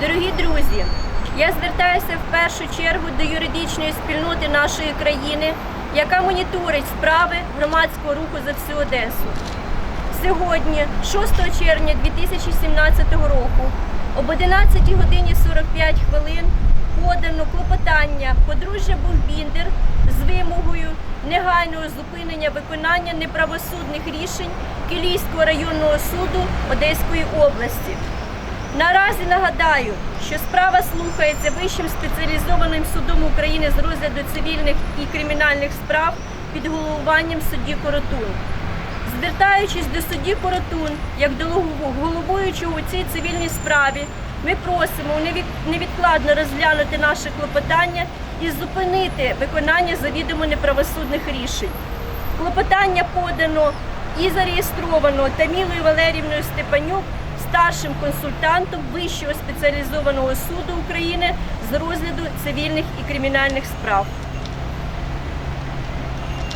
Дорогі друзі, я звертаюся в першу чергу до юридичної спільноти нашої країни, яка моніторить справи громадського руху за всю Одесу. Сьогодні, 6 червня 2017 року, об 11 годині 45 хвилин подано клопотання подружжя Бухбіндер з вимогою негайного зупинення виконання неправосудних рішень Кілійського районного суду Одеської області. Наразі нагадаю, що справа слухається Вищим спеціалізованим судом України з розгляду цивільних і кримінальних справ під головуванням судді Коротун. Звертаючись до судді Коротун, як до головуючого у цій цивільній справі, ми просимо невідкладно розглянути наше клопотання і зупинити виконання завідомо неправосудних рішень. Клопотання подано і зареєстровано Тамілою Валерівною Степанюк, старшим консультантом Вищого спеціалізованого суду України з розгляду цивільних і кримінальних справ.